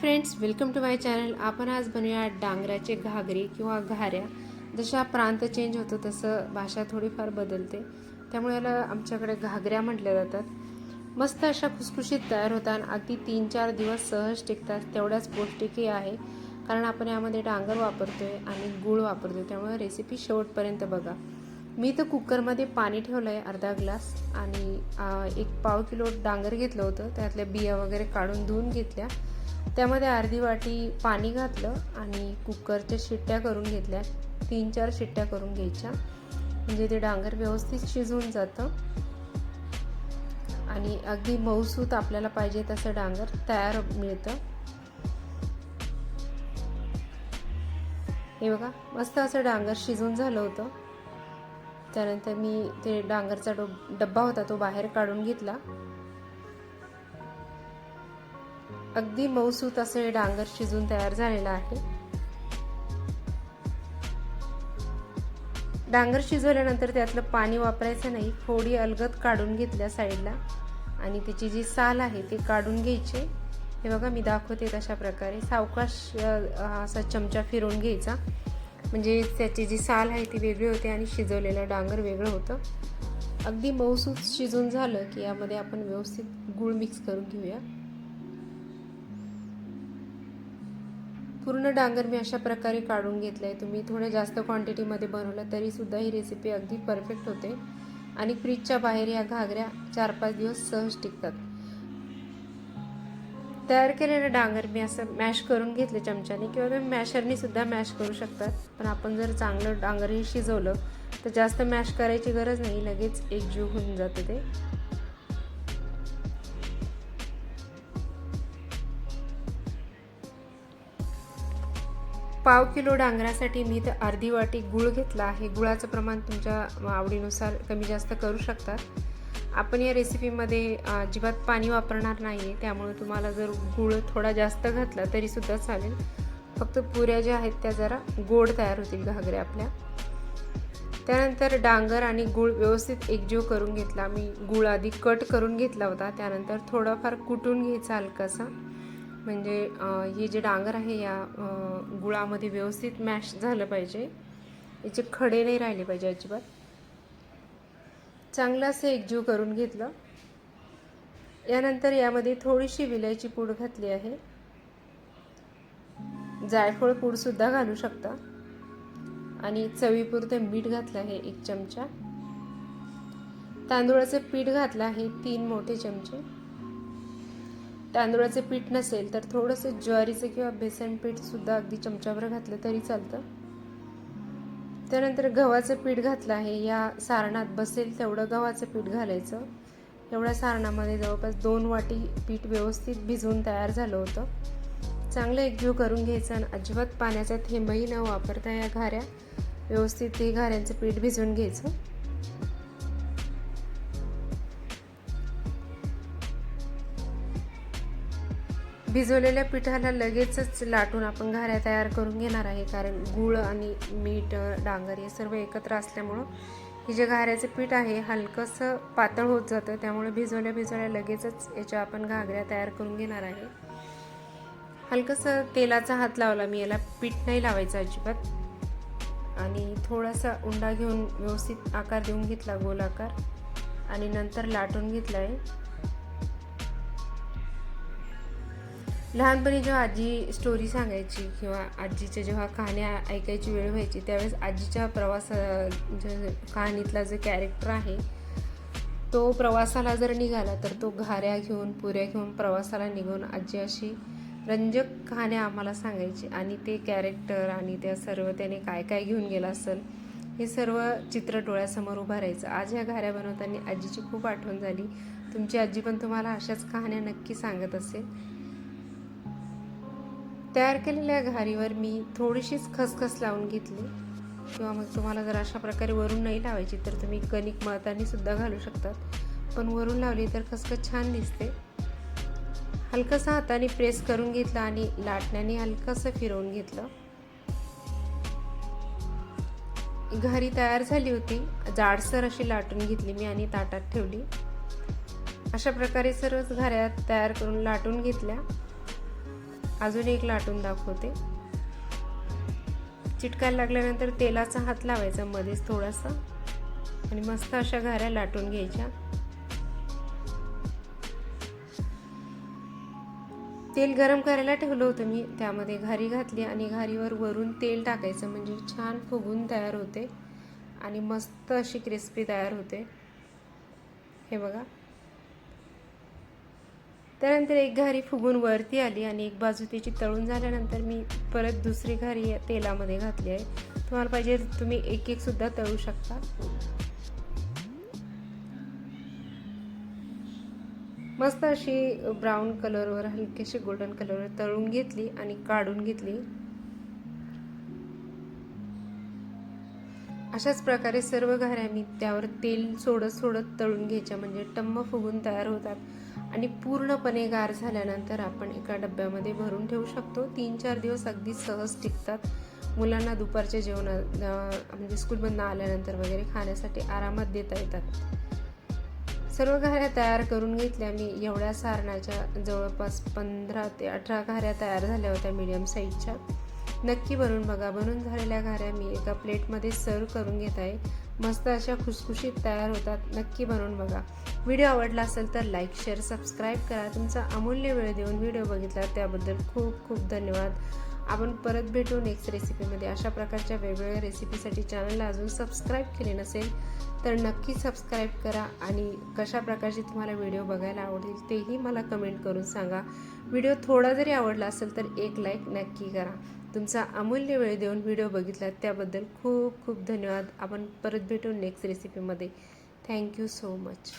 Friends welcome to my channel आपण आज बनूया डांगराचे घागरे किंवा घाऱ्या. जशा प्रांत चेंज होतो तसं भाषा थोडीफार बदलते. त्यामुळे याला आमच्याकडे घागऱ्या म्हटल्या जातात. मस्त अशा खुसखुशीत तयार होतात अगदी तीन चार दिवस सहज टिकतात. तेवढ्याच पौष्टिकही आहे. कारण आपण यामध्ये डांगर वापरतोय आणि गूळ वापरतोय. त्यामुळे रेसिपी शेवटपर्यंत बघा. मी तर कुकरमध्ये पाणी ठेवलं आहे अर्धा ग्लास आणि एक पाव किलो डांगर घेतलं होतं. त्यातल्या बिया वगैरे काढून धुवून घेतल्या. त्यामध्ये अर्धी वाटी पाणी घातलं आणि कुकरच्या शिट्ट्या करून घेतल्या. तीन चार शिट्ट्या करून घ्यायच्या. म्हणजे ते डांगर व्यवस्थित शिजून जातं. आणि अगदी मऊसूत आपल्याला पाहिजे तसं डांगर तयार मिळतं. हे बघा मस्त असं डांगर शिजून झालं होतं. त्यानंतर मी ते डांगरचा डो डब्बा होता तो बाहेर काढून घेतला. अगदी मऊसूत असं हे डांगर शिजून तयार झालेलं आहे. डांगर शिजवल्यानंतर त्यातलं पाणी वापरायचं नाही थोडी अलगद काढून घेतल्या साईडला. आणि त्याची जी साल आहे ती काढून घ्यायची. हे बघा मी दाखवते तशा प्रकारे. सावकाश असा चमचा फिरून घ्यायचा. म्हणजे त्याची जी साल आहे ती वेगळी होते आणि शिजवलेलं डांगर वेगळं होतं. अगदी मऊसूत शिजून झालं की यामध्ये आपण व्यवस्थित गूळ मिक्स करून घेऊया. पूर्ण डांगर मी अशा प्रकारे काढून घेतलं आहे तुम्ही थोड्या जास्त क्वांटिटीमध्ये बनवलं तरीसुद्धा ही रेसिपी अगदी परफेक्ट होते. आणि फ्रीजच्या बाहेर या घागऱ्या चार पाच दिवस सहज टिकतात. तयार केलेलं डांगर मी असं मॅश करून घेतलं चमच्याने किंवा तुम्ही मॅशरने सुद्धा मॅश करू शकतात. पण आपण जर चांगलं डांगर हे शिजवलं तर जास्त मॅश करायची गरज नाही. लगेच एकजीव होऊन जातं ते. पाव किलो डांगरासाठी मी तर अर्धी वाटी गुळ घेतला आहे. गुळाचं प्रमाण तुमच्या आवडीनुसार कमी जास्त करू शकतात. आपण या रेसिपीमध्ये अजिबात पाणी वापरणार नाही आहे त्यामुळे तुम्हाला जर गूळ थोडा जास्त घातला तरीसुद्धा चालेल. फक्त पुऱ्या ज्या आहेत त्या जरा गोड तयार होतील घागऱ्या आपल्या. त्यानंतर डांगर आणि गूळ व्यवस्थित एकजीव करून घेतला. मी गूळ आधी कट करून घेतला होता. त्यानंतर थोडाफार कुटून घ्यायचा हलकासा. म्हणजे हे जे डांगर आहे या गुळामध्ये व्यवस्थित मॅश झालं पाहिजे. याचे खडे नाही राहिले पाहिजे अजिबात. चांगलं असं एकजीव करून घेतलं. यानंतर यामध्ये थोडीशी विलायची पूड घातली आहे. जायफळ पूडसुद्धा घालू शकता. आणि चवीपुरतं मीठ घातलं आहे एक चमचा. तांदूळाचं पीठ घातलं आहे तीन मोठे चमचे. तांदूळाचे पीठ नसेल तर थोडंसं ज्वारीचं किंवा बेसन पीठसुद्धा अगदी चमच्याभर घातलं तरी चालतं. त्यानंतर गव्हाचं पीठ घातलं आहे. या सारणात बसेल तेवढं गव्हाचं पीठ घालायचं. एवढ्या सारणामध्ये जवळपास दोन वाटी पीठ व्यवस्थित भिजवून तयार झालं होतं. चांगलं एकजीव करून घ्यायचं आणि अजिबात पाण्याचा थेंबही न वापरता या घाऱ्या व्यवस्थित ते घाऱ्यांचं पीठ भिजवून घ्यायचं. भिजवलेल्या पिठाला लगेचच लाटून आपण घाऱ्या तयार करून घेणार आहे. कारण गूळ आणि मीठ डांगर हे सर्व एकत्र असल्यामुळं हे जे घाऱ्याचं पीठ आहे हलकंसं पातळ होत जातं. त्यामुळे भिजवल्या भिजवल्या लगेचच याच्या आपण घागऱ्या तयार करून घेणार आहे. हलकंसं तेलाचा हात लावला मी याला पीठ नाही लावायचं अजिबात. आणि थोडासा उंडा घेऊन व्यवस्थित आकार देऊन घेतला गोल आकार आणि नंतर लाटून घेतला आहे लहानपणी जेव्हा आजी स्टोरी सांगायची किंवा आजीच्या जेव्हा कहाण्या ऐकायची वेळ व्हायची त्यावेळेस आजीच्या प्रवास कहाणीतला जो कॅरेक्टर आहे तो प्रवासाला जर निघाला तर तो घाऱ्या घेऊन पुऱ्या घेऊन प्रवासाला निघून आजी अशी रंजक कहाण्या आम्हाला सांगायची. आणि ते कॅरेक्टर आणि त्या सर्व त्याने काय काय घेऊन गेला असेल हे सर्व चित्र डोळ्यासमोर उभं राहायचं. आज ह्या घाऱ्या बनवताना आजीची खूप आठवण झाली. तुमची आजी पण तुम्हाला अशाच कहाण्या नक्की सांगत असेल. तयार केलेल्या घारीवर मी थोडीशीच खसखस लावून घेतली. किंवा मग तुम्हाला जर अशा प्रकारे वरून नाही लावायची तर तुम्ही कणिक मळताना सुद्धा घालू शकतात. पण वरून लावली तर खसखस छान दिसते. हलकंसं हाताने प्रेस करून घेतलं आणि लाटण्याने हलकंसं फिरवून घेतलं. घरी तयार झाली होती. जाडसर अशी लाटून घेतली मी आणि ताटात ठेवली. अशा प्रकारे सर्वच घऱ्या तयार करून लाटून घेतल्या. अजून एक लाटून दाखवते. चिटकायला लागल्यानंतर तेलाचा हात लावायचा मध्येच थोडासा. आणि मस्त अशा घाऱ्या लाटून घ्यायच्या. तेल गरम करायला ठेवलं होतं मी त्यामध्ये घारी घातली आणि घारीवर वरून तेल टाकायचं म्हणजे छान फुगून तयार होते. आणि मस्त अशी क्रिस्पी तयार होते. हे बघा. त्यानंतर एक घारी फुगून वरती आली आणि एक बाजू त्याची तळून झाल्यानंतर मी परत दुसरी घारी या तेलामध्ये घातली आहे. तुम्हाला पाहिजे तुम्ही एक एक सुद्धा तळू शकता. मस्त अशी ब्राऊन कलरवर हलकेशी गोल्डन कलरवर तळून घेतली आणि काढून घेतली. अशाच प्रकारे सर्व घाऱ्या मी त्यावर तेल सोडत सोडत तळून घ्यायच्या म्हणजे टम्म फुगून तयार होतात. आणि पूर्णपणे गार झाल्यानंतर आपण एका डब्यामध्ये भरून ठेवू शकतो. तीन चार दिवस अगदी सहज टिकतात. मुलांना दुपारच्या जेवणा म्हणजे स्कूलमधनं आल्यानंतर वगैरे खाण्यासाठी आरामात देता येतात. सर्व घाऱ्या तयार करून घेतल्या मी. एवढ्या सारणाच्या जवळपास पंधरा ते अठरा घाऱ्या तयार झाल्या होत्या मीडियम साईजच्या नक्की भरून बघा. बनून झालेल्या घाऱ्या मी एका प्लेटमध्ये सर्व करून घेत आहे. मस्त अशा खुसखुशीत तयार होतात. नक्की बनवून बघा. व्हिडिओ आवडला असेल तर लाईक शेअर सबस्क्राईब करा. तुमचा अमूल्य वेळ देऊन व्हिडिओ बघितला त्याबद्दल खूप खूप धन्यवाद. आपण परत भेटू नेक्स्ट रेसिपीमध्ये अशा प्रकारच्या वेगवेगळ्या रेसिपीसाठी चॅनलला अजून सबस्क्राईब केले नसेल तर नक्की सबस्क्राईब करा आणि कशा प्रकारचे तुम्हाला व्हिडिओ बघायला आवडेल तेही मला कमेंट करून सांगा. व्हिडिओ थोडा जरी आवडला असेल तर एक लाईक नक्की करा. तुमचा अमूल्य वेळ देऊन व्हिडिओ बघितला त्याबद्दल खूप खूप धन्यवाद. आपण परत भेटू नेक्स्ट रेसिपीमध्ये थँक्यू सो मच